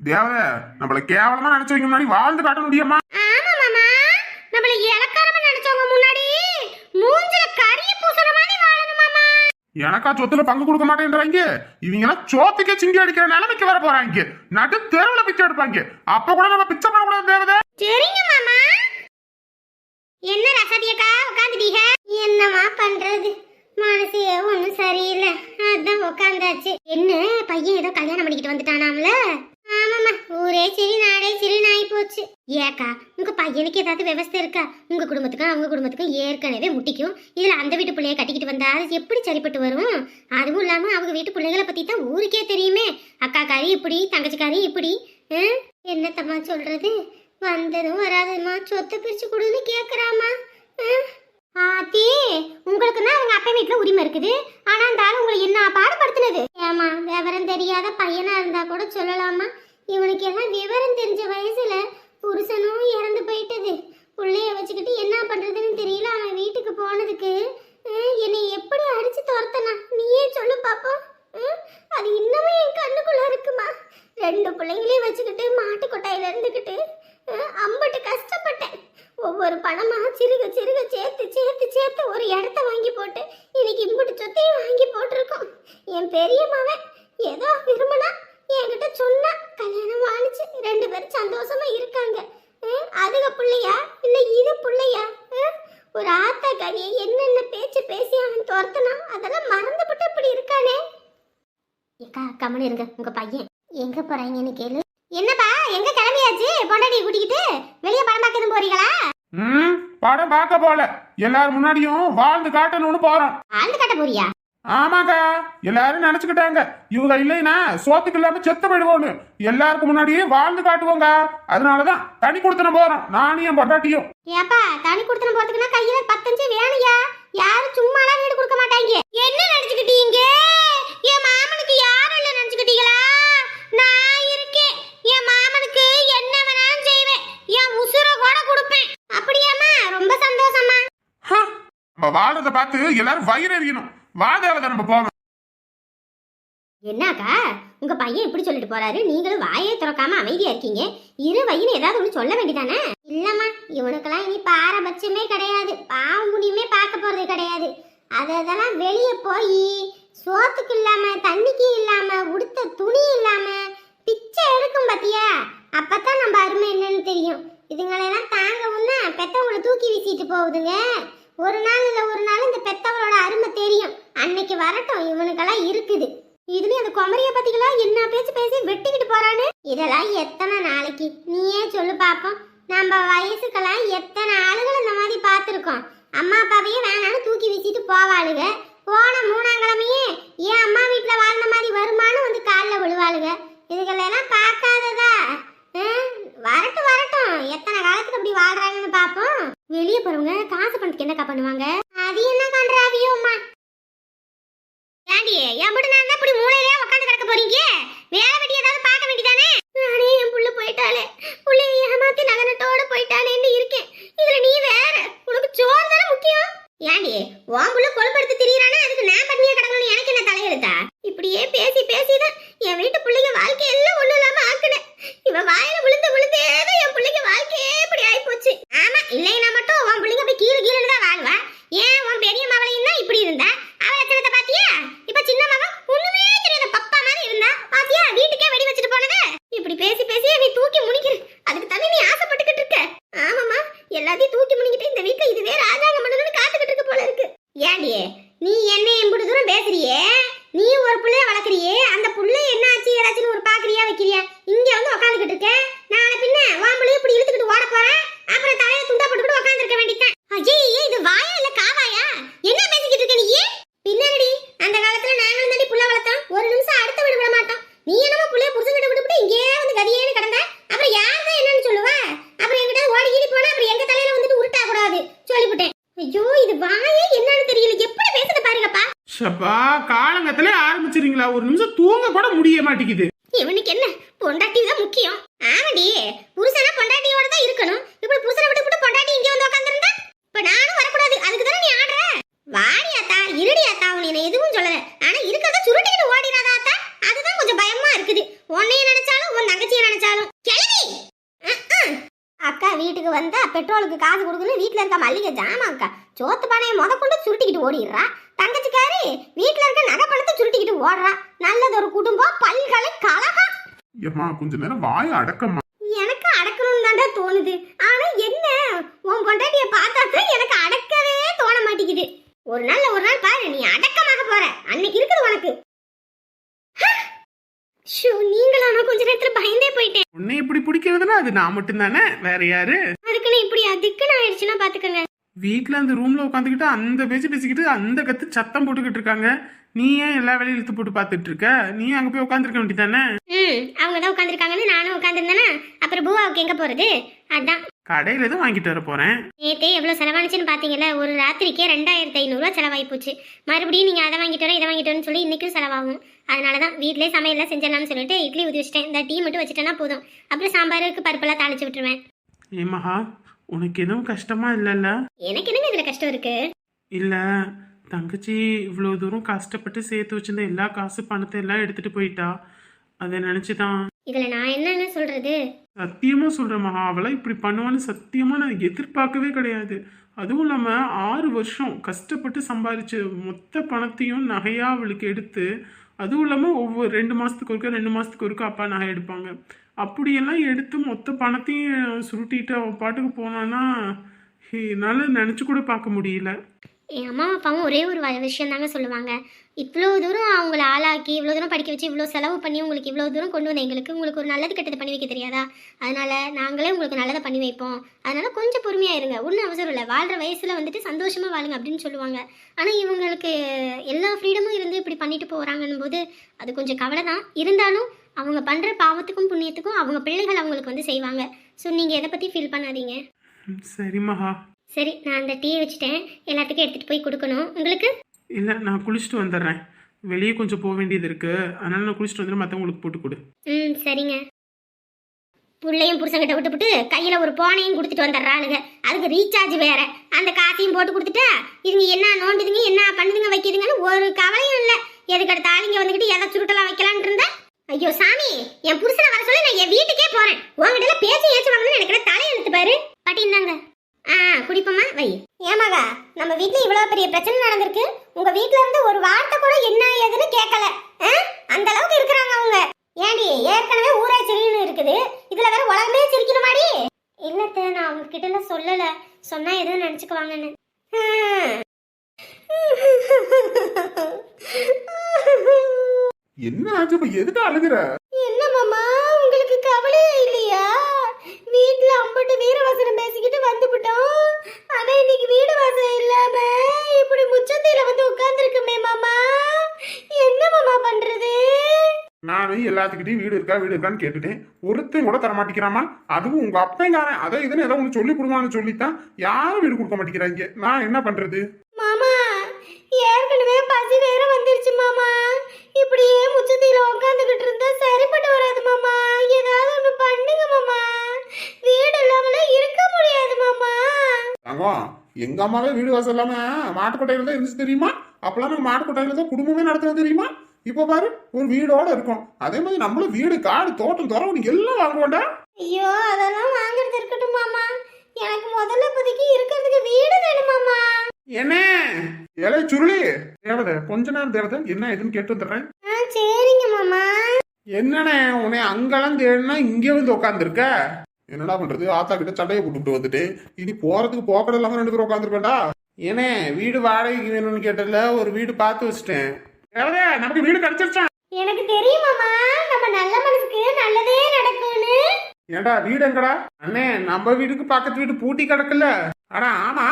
தேவத நம்மள கேவலமா நினைச்சவங்க முன்னாடி வாழ்ந்து காட்ட முடியுமா? ஆமா மாமா. நம்மள இலக்காரமா நினைச்சவங்க முன்னாடி மூஞ்சில கரிய பூசுற மாதிரி வாழணும் மாமா. எனக்கா சொத்துல பங்கு கொடுக்க மாட்டேன்றாங்க. இவங்க எல்லாம் சோத்துக்கே சிங்கி அடிக்கிற நிலைமைக்கு வர போறாங்க. நடு தெருவுல பிச்சை எடுப்பாங்க. அப்ப கூட நம்ம பிச்சை பண்ணக்கூடாது தேவதை. சரிங்க மாமா. என்ன ரசதியக்கா உட்காந்துட்டீங்க என்னமா பண்றது? மனசே ஒண்ணும் சரியில்லை. அதான் உட்காந்தாச்சு என்ன பையன் ஏதோ கல்யாணம் பண்ணிக்கிட்டு வந்துட்டானாம்ல? ஆமாம்மா ஊரே சரி நாடே சரி நாய் போச்சு ஏக்கா உங்க பையனுக்கு ஏதாவது விவஸ்தை இருக்கா? உங்க குடும்பத்துக்கும் அவங்க குடும்பத்துக்கும் ஏற்கனவே முட்டிக்கும். இதுல அந்த வீட்டு பிள்ளைய கட்டிக்கிட்டு வந்தா அது எப்படி சரிப்பட்டு வரும்? அதுவும் இல்லாம அவங்க வீட்டு பிள்ளைகளை பத்தி தான் ஊருக்கே தெரியுமே. அக்காக்காரி இப்படி தங்கச்சிக்காரி இப்படி. ஆ? என்னத்தம்மா சொல்றது? வந்ததும் வராதுமா சொத்தை பிரிச்சு கொடுன்னு கேக்குறாமா ஆத்தி உங்களுக்கு தான் அவங்க அப்பா வீட்டுல உரிமை இருக்குது. ஆனா அந்த உங்களை என்ன பாடுபடுத்தினது? சொல்லலாமா? விவரம் தெரியாத பையனா இருந்தா கூட சொல்லலாமா? இவனுக்கு எல்லாம் விவரம் தெரிஞ்ச வயசுல புருஷனும் இறந்து போயிட்டது. பிள்ளைய வச்சுக்கிட்டு என்ன பண்றதுன்னு தெரியல அவன் வீட்டுக்கு போனதுக்கு. என்னை எப்படி அடிச்சு துரத்தனா? நீயே சொல்லு பாப்போம். அது இன்னமும் என் கண்ணுக்குள்ள இருக்குமா? ரெண்டு பிள்ளைங்களையும் வச்சுக்கிட்டு மாட்டு கொட்டாயில இருந்துக்கிட்டு அம்பட்டு கஷ்டப்பட்டேன். ஒவ்வொரு பணமாக சிறுக சிறுக சேர்த்து சேர்த்து சேர்த்து ஒரு இடத்த வாங்கி போட்டு இன்னைக்கு இம்புட்டு சொத்தையும் வாங்கி போட்டிருக்கோம். என் பெரிய மகன் ஏதோ விரும்பினா என்கிட்ட சொன்னா கல்யாணம் ஆனிச்சு ரெண்டு பேரும் சந்தோஷமா இருக்காங்க. அதுக பிள்ளையா? இல்ல இது பிள்ளையா? ஒரு ஆத்தா கனியை என்னென்ன பேச்சு பேசி அவன் துரத்துனா அதெல்லாம் மறந்துபட்டு இப்படி இருக்கானே? ஏக்கா கம்மனு இருங்க. உங்க பையன் எங்க போறாங்கன்னு கேளு. கிளம்பியாச்சு பொண்டாட்டியை கூட்டிக்கிட்டு வெளியே படம் பார்க்க எதுவும் போறீங்களா? ம் படம் பார்க்க போல. எல்லாரும் முன்னாடியும் வாழ்ந்து காட்டணும்னு போறோம். ஆழ்ந்து கட்ட போறியா? ஆமாக்கா எல்லாரும் நினைச்சுக்கிட்டாங்க. இவங்க இல்லைன்னா சோத்துக்கு இல்லாம செத்து போயிடுவோன்னு எல்லாருக்கும் முன்னாடியே வாழ்ந்து காட்டுவோங்க. அதனாலதான் தனி கொடுத்துன போறோம். நானும் என் பொட்டாட்டியும் ஏப்பா தனி கொடுத்தன போறதுக்குன்னா கையில பத்தஞ்சு வேணுயா யாரும் சும்மாலாம் வீடு கொடுக்க மாட்டாங்க. என்ன நினைச்சுக்கிட்டீங்க? என் மாமனுக்கு யாரும் இல்ல நினைச்சுக்கிட்டீங்களா? நான் இருக்கேன் என் மாமனுக்கு என்ன வேணாலும் செய்வேன் என் உசுர கூட கொடுப்பேன். அப்படியாம்மா? ரொம்ப சந்தோஷமா நம்ம வாழ்றத பார்த்து எல்லாரும் வயிறு எறியணும். வா தேவதை நம்ம போவோம். என்னக்கா? உங்க பையன் இப்படி சொல்லிட்டு போறாரு. நீங்களும் வாயே திறக்காம அமைதியா இருக்கீங்க. இரு வயின்னு ஏதாவது ஒண்ணு சொல்ல வேண்டியதானே? இல்லம்மா இவனுக்கெல்லாம் இனி பாரபட்சமே கிடையாது. பாவம் முடியுமே பார்க்க போறது கிடையாது. அதெல்லாம் வெளியே போய் சோத்துக்கு இல்லாம தண்ணிக்கு இல்லாம உடுத்த துணி இல்லாம பிச்சை எடுக்கும் பாத்தியா? அப்பதான் நம்ம அருமை என்னன்னு தெரியும். இதுங்களெல்லாம் தாங்கவும்னா பெத்தவங்களை தூக்கி வீசிட்டு போகுதுங்க. ஒரு நாள் இல்லை ஒரு நாள் இந்த பெத்தவளோட அருமை தெரியும். அன்னைக்கு வரட்டும் இவனுக்கெல்லாம் இருக்குது. இதுலயும் அந்த குமரிய பத்திகளா என்ன பேச்சு பேசி வெட்டிக்கிட்டு போறான்னு இதெல்லாம் எத்தனை நாளைக்கு? நீயே சொல்லு பாப்போம். நம்ம வயசுக்கெல்லாம் எத்தனை ஆளுகள் இந்த மாதிரி பார்த்துருக்கோம். அம்மா அப்பாவையே வேணான்னு தூக்கி வீசிட்டு போவாளுங்க. போன மூணாங்கிழமையே ஏன் அம்மா வீட்டில் வாழ்ந்த மாதிரி வருமானு வந்து காலில் விழுவாளுங்க. இதுகளெல்லாம் பார்க்காததா? வரட்டும் வரட்டும். எத்தனை காலத்துக்கு அப்படி வாழ்றாங்கன்னு பாப்போம். வெளியே போறவங்க காசு பணத்துக்கு என்னக்கா பண்ணுவாங்க? அது என்ன கன்றாவியோம்மா ஏண்டி என் மட்டும் நான் இப்படி மூலையிலே உட்காந்து கிடக்க போறீங்க வேலை வெட்டி ஏதாவது பார்க்க வேண்டியதானே நானே என் புள்ள போயிட்டாலே புள்ளைய ஏமாத்தி நகனத்தோட போயிட்டானேன்னு இருக்கேன் இதுல நீ வேற உனக்கு சோறு தானே முக்கியம் ஏண்டி உன் புள்ள கொழுப்படுத்து திரியறானா அதுக்கு நான் பண்ணியே கிடக்கணும் எனக்கு என்ன தலையெழுத்தா இப்படியே பேசி பேசிதான் என் வீட்டு பிள்ளைங்க வாழ்க்கை எல்லாம் ஒண்ணும் இல்லாம ஆக்குனேன் இவ வாயில விழுந்து விழுந்தே தான் என் பிள்ளைங்க வாழ்க்கையே இப்படி ஆயி போச்சு ஆமா இல்லைன்னா மட்டும் உன் பிள்ளைங்க அப்படி கீழே கீழே தான் வாழ்வா ஏன் உன் பெரிய மவளையும் தான் இப்படி இருந்தா அவ லட்சணத்தை பாத்தியா இப்ப சின்ன மகன் ஒண்ணுமே தெரியாத பப்பா மாதிரி இருந்தா பாத்தியா வீட்டுக்கே வெடி வச்சுட்டு போனது இப்படி பேசி பேசி நீ தூக்கி முடிக்கிற அதுக்கு தண்ணி நீ ஆசைப்பட்டுக்கிட்டு இருக்க ஆமாமா எல்லாத்தையும் தூக்கி முடிக்கிட்டு இந்த வீட்டுல இதுவே ராஜாங்கம் பண்ணணும்னு காத்துக்கிட்டு இருக்க போல இருக்கு ஏண்டி நீ என்ன எம்புடு தூரம் பேசுறியே நீ ஒரு புள்ளைய வளர்க்குறியே அந்த புள்ள என்ன ஆச்சு ஏதாச்சும் ஒரு பாக்குறியா வைக்கிறியா இங்க வந்து உட்காந்துக்கிட்டு இருக்க நாளை பின்ன வாம்பளையும் இப்படி இழுத்துக்கிட்டு ஓட போறேன் அப்புறம் தலையில துண்டா போட்டுக்கிட்டு உட்காந்துருக்க வேண்டியதான் ஐயே இது வாயா இல்ல காவாயா என்ன பேசிக்கிட்டு இருக்க நீ பின்னாடி அந்த காலத்துல நாங்களும் தாண்டி புள்ள வளர்த்தோம் ஒரு நிமிஷம் அடுத்த விட விட மாட்டோம் நீ என்னமோ புள்ளைய புருஷன் கிட்ட விட்டுவிட்டு இங்கே வந்து கதியேன்னு கிடந்த அப்புறம் யார் தான் என்னன்னு சொல்லுவா அப்புறம் என்கிட்ட ஓடி கீடி போனா அப்புறம் எங்க தலையில வந்துட்டு உருட்டா கூடாது சொல்லிவிட்டேன் ஐயோ இது வாயே என்னன்னு தெரியல எப்படி பேசுது பாருங்கப்பா ஷப்பா காலங்கத்திலே ஆரம்பிச்சிருங்களா ஒரு நிமிஷம் தூங்க கூட முடிய மாட்டேங்குது இவனுக்கு என்ன பொண்டாட்டி தான் முக்கியம் ஆமாடி புருஷனா பொண்டாட்டியோட தான் இருக்கணும் இப்படி புருஷனை விட்டு விட்டு பொண்டாட்டி இங்க வந்து உட்காந்துருந்தா இப்ப நானும் வரக்கூடாது அதுக்கு தானே நீ ஆடுற வாடி அத்தா இருடி அத்தா உன்னை நான் எதுவும் சொல்லல ஆனா இருக்கிறத சுருட்டிக்கிட்டு ஓடிடாதா அத்தா அதுதான் கொஞ்சம் பயமா இருக்குது உன்னைய நினைச்சாலும் உன் தங்கச்சியை நினைச்சாலும் வீட்டுக்கு வந்தா பெட்ரோலுக்கு காசு கொடுக்கணும் வீட்ல இருக்க மல்லிகை ஜாமாக்கா சோத்து பானையை முத கொண்டு சுருட்டிக்கிட்டு ஓடிடுறா தங்கச்சிக்காரி வீட்ல இருக்க நகை பணத்தை சுருட்டிக்கிட்டு ஓடுறா. நல்லது ஒரு குடும்பம் பல்கலை கலகம் ஏம்மா கொஞ்ச நேரம் வாய அடக்கம்மா. எனக்கு அடக்கணும்னு தாண்டா தோணுது. ஆனா என்ன? உன் பொண்டாட்டிய பார்த்தா தான் எனக்கு அடக்கவே தோண மாட்டேங்குது. ஒரு நாள்ல ஒரு நாள் பாரு நீ அடக்கமாக போற. அன்னைக்கு இருக்குது உனக்கு. ஷூ நீங்களான கொஞ்ச நேரத்துல பயந்தே போயிட்டேன். உன்னை இப்படி பிடிக்கிறதுனா அது நான் மட்டும்தானே? வேற யாரு? அதுக்குன்னு இப்படி அதுக்குன்னு ஆயிடுச்சுன்னா பாத்துக்கோங்க. வீட்ல அந்த ரூம்ல உட்காந்துக்கிட்டு அந்த பேச்சு பேசிக்கிட்டு அந்த கத்து சத்தம் போட்டுக்கிட்டு இருக்காங்க. நீ ஏன் எல்லா வேலையும் இழுத்து போட்டு பார்த்துட்டு இருக்க நீ அங்க போய் உட்காந்துருக்க வேண்டியதானே ம் அவங்க தான் உட்காந்துருக்காங்கன்னு நானும் உட்காந்துருந்தேனா அப்புறம் பூவாவுக்கு எங்க போறது? அதான். கடையில தான் வாங்கிட்டு வர போறேன். நேத்தே எவ்வளவு செலவானுச்சுன்னு பாத்தீங்கல்ல ஒரு ராத்திரிக்கே ரெண்டாயிரத்தி ஐநூறுரூவா செலவாகி போச்சு மறுபடியும் நீங்க அதை வாங்கிட்டு வர இதை வாங்கிட்டு வரேன்னு சொல்லி இன்னைக்கும் செலவாகும். அதனால தான் வீட்லயே சமையல்லாம் செஞ்சிடலாம்னு சொல்லிட்டு இட்லி ஊற்றி வச்சிட்டேன். இந்த டீ மட்டும் வச்சுட்டேன்னா போதும். அப்புறம் சாம்பாருக்கு பருப்பெல்லாம் தாளிச்சு விட்டுருவேன். ஏ மகா உனக்கு எதுவும் கஷ்டமா இல்லைல்ல? எனக்கு என்னங்க இதுல கஷ்டம் இருக்கு? இல்ல தங்கச்சி இவ்வளோ தூரம் கஷ்டப்பட்டு சேர்த்து வச்சிருந்த எல்லா காசு பணத்தை எல்லாம் எடுத்துட்டு போயிட்டா. அதை நினைச்சுதான். இதுல நான் என்னன்னு சொல்றது? சத்தியமா சொல்றேன் மகா அவளை இப்படி பண்ணுவான்னு சத்தியமா நான் எதிர்பார்க்கவே கிடையாது. அதுவும் இல்லாம ஆறு வருஷம் கஷ்டப்பட்டு சம்பாதிச்ச மொத்த பணத்தையும் நகையா அவளுக்கு எடுத்து அதுவும் இல்லாம ஒவ்வொரு ரெண்டு மாசத்துக்கு ஒருக்கா ரெண்டு மாசத்துக்கு ஒருக்கா அப்பா நகை எடுப்பாங்க. அப்படியெல்லாம் எடுத்து மொத்த பணத்தையும் சுருட்டிட்டு அவன் பாட்டுக்கு போனான்னா என்னால் நினச்சி கூட பார்க்க முடியல. என் அம்மா அப்பாவும் ஒரே ஒரு விஷயம் தாங்க சொல்லுவாங்க. இவ்வளோ தூரம் அவங்கள ஆளாக்கி இவ்வளோ தூரம் படிக்க வச்சு இவ்வளோ செலவு பண்ணி உங்களுக்கு இவ்வளோ தூரம் கொண்டு வந்த எங்களுக்கு உங்களுக்கு ஒரு நல்லது கெட்டது பண்ணி வைக்க தெரியாதா? அதனால நாங்களே உங்களுக்கு நல்லதை பண்ணி வைப்போம். அதனால கொஞ்சம் பொறுமையாக இருங்க. ஒன்றும் அவசரம் இல்லை. வாழ்ற வயசில் வந்துட்டு சந்தோஷமாக வாழுங்க அப்படின்னு சொல்லுவாங்க. ஆனால் இவங்களுக்கு எல்லா ஃப்ரீடமும் இருந்து இப்படி பண்ணிட்டு போகிறாங்கன்னும் போது அது கொஞ்சம் கவலை தான் இருந்தாலும் அவங்க பண்ணுற பாவத்துக்கும் புண்ணியத்துக்கும் அவங்க பிள்ளைகள் அவங்களுக்கு வந்து செய்வாங்க. ஸோ நீங்கள் எதை பற்றி ஃபீல் பண்ணாதீங்க. சரி மகா. சரி நான் அந்த டீ வச்சுட்டேன். எல்லாத்துக்கும் எடுத்துகிட்டு போய் கொடுக்கணும். உங்களுக்கு? இல்லை நான் குளிச்சுட்டு வந்துடுறேன். வெளியே கொஞ்சம் போக வேண்டியது இருக்கு. அதனால நான் குளிச்சுட்டு வந்துடுறேன் மற்றவங்களுக்கு போட்டு கொடு. ம் சரிங்க. புள்ளையும் புருஷங்கிட்ட விட்டுப்புட்டு கையில ஒரு போனையும் கொடுத்துட்டு வந்துடுறாளுங்க அதுக்கு ரீசார்ஜ் வேற. அந்த காசையும் போட்டு கொடுத்துட்டா இதுங்க என்ன நோண்டுதுங்க என்ன பண்ணுதுங்க வைக்குதுங்கன்னு ஒரு கவலையும் இல்லை. எதுக்கு அடுத்த ஆளுங்க வந்துக்கிட்டு எதை சுருட்டலாம் வைக்கலான்னு இருந்தா ஐயோ சாமி என் புருஷனை வர சொல்லி நான் என் வீட்டுக்கே போறேன். உங்ககிட்ட பேச்சு ஏச்சு வாங்கணும்னு எனக்கு தலையெழுத்து பாரு. பாட்டி இந்தாங்க. ஆ குடிப்போமா வை. ஏமாகா நம்ம வீட்ல இவ்வளவு பெரிய பிரச்சனை நடந்திருக்கு. உங்க வீட்ல இருந்து ஒரு வார்த்தை கூட என்ன ஏதுன்னு கேட்கல. ஆ? அந்த அளவுக்கு இருக்கிறாங்க அவங்க. ஏண்டி ஏற்கனவே ஊரே சிரின்னு இருக்குது. இதுல வேற உலகமே சிரிக்கணுமாடி இல்லத்த நான் அவங்க கிட்ட எல்லாம் சொல்லல. சொன்னா எதுவும் நினைச்சுக்குவாங்கன்னு. என்ன ஆச்சு? இப்ப எதுக்கு அழுகுற? என்ன மாமா உங்களுக்கு கவலையே இல்லையா? வீட்ல அம்பட்டு வீரவாசனம் பேசிக்கிட்டு வந்துவிட்டோம் ஆனா இன்னைக்கு வீடு வாசம் இல்லாம இப்படி முச்சத்தையில வந்து உட்கார்ந்துருக்குமே மாமா. என்ன மாமா பண்றது? நானும் எல்லாத்துக்கிட்டையும் வீடு இருக்கா வீடு இருக்கான்னு கேட்டுட்டேன். ஒருத்தன் கூட தர மாட்டேங்கிறாமா? அதுவும் உங்க அப்பங்காரன். அதை இதுன்னு ஏதோ ஒன்று சொல்லி கொடுமான்னு சொல்லித்தான். யாரும் வீடு கொடுக்க மாட்டேங்கிறாங்க. நான் என்ன பண்றது? மாமா ஏற்கனவே பசி வேற வந்துருச்சு மாமா. இப்படியே முச்சத்தில உட்காந்துக்கிட்டு இருந்தா சரிப்பட்டு வராது மாமா. ஏதாவது ஒண்ணு பண்ணுங்க மாமா. வீடு இல்லாமலாம் இருக்க முடியாது மாமா. தங்கம் எங்க அம்மாவே வீடு வாசல் இல்லாம மாட்டுக்கொட்டையில தான் இருந்துச்சு தெரியுமா? அப்பெல்லாம் நாங்க மாட்டுக்கொட்டையில தான் குடும்பமே நடத்துறது தெரியுமா? இப்ப பாரு ஒரு வீடோட இருக்கும். அதே மாதிரி நம்மளும் வீடு காடு தோட்டம் துறவு எல்லாம் வாங்குவோம்டா. ஐயோ அதெல்லாம் வாங்குறது இருக்கட்டும் மாமா. எனக்கு முதல்ல இப்போதைக்கு இருக்கிறதுக்கு வீடு வேணும் மாமா. என்ன? ஏலே சுருளி! தேவதை கொஞ்ச நேரம் தேவதை என்ன எதுன்னு கேட்டு வந்துடுறேன். சரிங்க மாமா. என்னண்ணே உன்னை அங்கெல்லாம் தேடினா இங்கே வந்து உட்காந்துருக்க என்னடா பண்றது? ஆத்தா கிட்ட சண்டையை போட்டுட்டு வந்துட்டு. இனி போறதுக்கு போக்கட இல்லாம ரெண்டு பேரும் உட்காந்துருக்கேன்டா ஏனே வீடு வாடகைக்கு வேணும்னு கேட்டதுல ஒரு வீடு பார்த்து வச்சிட்டேன். தேவதே நமக்கு வீடு கிடைச்சிருச்சான் எனக்கு தெரியும் மாமா. நம்ம நல்ல மனசுக்கு நல்லதே நடக்கும்னு. ஏன்டா வீடு எங்கடா? அண்ணே நம்ம வீட்டுக்கு பக்கத்து வீடு பூட்டி கிடக்குல்ல. அடா ஆமா.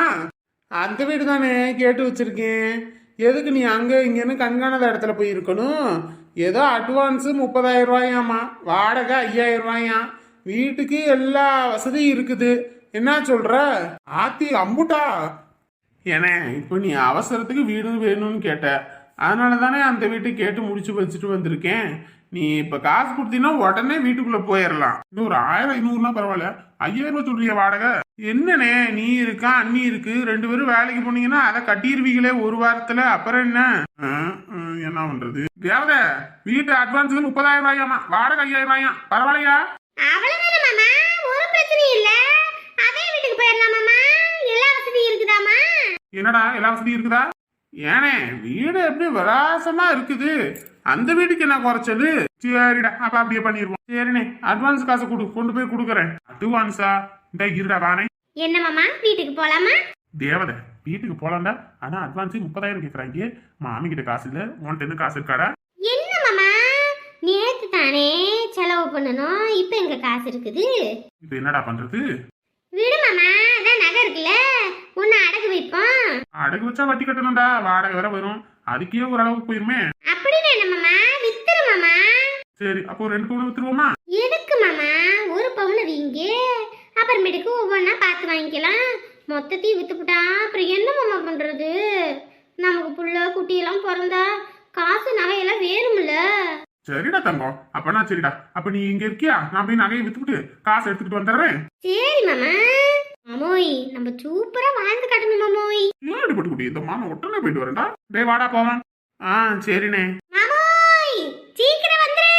அந்த வீடு தானே கேட்டு வச்சிருக்கேன். எதுக்கு நீ அங்கே இங்கேன்னு கண்காணாத இடத்துல போய் இருக்கணும்? ஏதோ அட்வான்ஸு முப்பதாயிரம் ரூபாயாம்மா. வாடகை ஐயாயிரம் ரூபாயாம். வீட்டுக்கு எல்லா வசதியும் இருக்குது. என்ன சொல்ற? ஆத்தி அம்புட்டா? ஏனே இப்போ நீ அவசரத்துக்கு வீடு வேணும்னு கேட்ட. அதனால தானே அந்த வீட்டை கேட்டு முடிச்சு வச்சுட்டு வந்திருக்கேன். நீ இப்போ காசு கொடுத்தீங்கன்னா உடனே வீட்டுக்குள்ளே போயிடலாம் இன்னும் ஒரு ஆயிரம் ஐநூறுனா பரவாயில்ல. ஐயாயிரம் ரூபாய் சொல்றிய வாடகை? என்னண்ணே நீ இருக்கா அண்ணி இருக்கு ரெண்டு பேரும் வேலைக்கு போனீங்கன்னா அதை கட்டிடுவீங்களே ஒரு வாரத்துல அப்புறம் என்ன? என்ன பண்றது? தேவத வீட்டு அட்வான்ஸ் முப்பதாயிரம் ரூபாயாமா வாடகை ஐயாயிரம் ரூபாயாம். பரவாயில்லையா? என்னடா எல்லா வசதியும் இருக்குதா? ஏனே வீடு எப்படி விலாசமா இருக்குது. அந்த வீட்டுக்கு என்ன குறைச்சது சரிடா அப்ப அப்படியே பண்ணிடுவோம். சரிண்ணே அட்வான்ஸ் காசு கொடு கொண்டு போய் கொடுக்குறேன். அட்வான்ஸா இந்த இருடா வானே என்ன மாமா வீட்டுக்கு போலாமா? தேவதை வீட்டுக்கு போலாம்டா. ஆனா அட்வான்ஸ் முப்பதாயிரம் கேக்குறாங்க மாமி கிட்ட காசு இல்ல உன்கிட்ட இருந்து காசு இருக்காடா? என்ன மாமா? நேத்து தானே செலவு பண்ணணும் இப்ப எங்க காசு இருக்குது? இப்ப என்னடா பண்றது? விடு மாமா அதான் நகை இருக்குல்ல உன்னை அடகு வைப்போம். அடகு வச்சா வட்டி கட்டணும்டா வாடகை வேற வரும். அதுக்கே ஓரளவுக்கு போயிருமே. அப்படின்னு என்ன மாமா வித்துரு மாமா. சரி அப்போ ரெண்டு பவுன் வித்துருவோமா? எதுக்கு மாமா ஒரு பவுன் வீங்க. அப்புறமேட்டுக்கு ஒவ்வொன்றா பார்த்து வாங்கிக்கலாம். மொத்தத்தையும் வித்துப்புட்டா அப்புறம் என்ன மாமா பண்றது? நமக்கு புள்ள குட்டியெல்லாம் பிறந்தா காசு நகையெல்லாம் வேணும்ல. சரிடா தங்கம். அப்பனா சரிடா. அப்ப நீ இங்க இருக்கியா? நான் போய் நகையை வித்துட்டு காசு எடுத்துக்கிட்டு வந்துடுறேன். சரி மாமா. மாமோய் நம்ம சூப்பரா வாழ்ந்து காட்டணும் மாமோய். ஏடி பட்டு குட்டி இந்த மாமா உடனே போயிட்டு வரேன்டா. டேய் வாடா போவான். ஆ சரிண்ணே. மாமோய் சீக்கிரம் வந்துரு.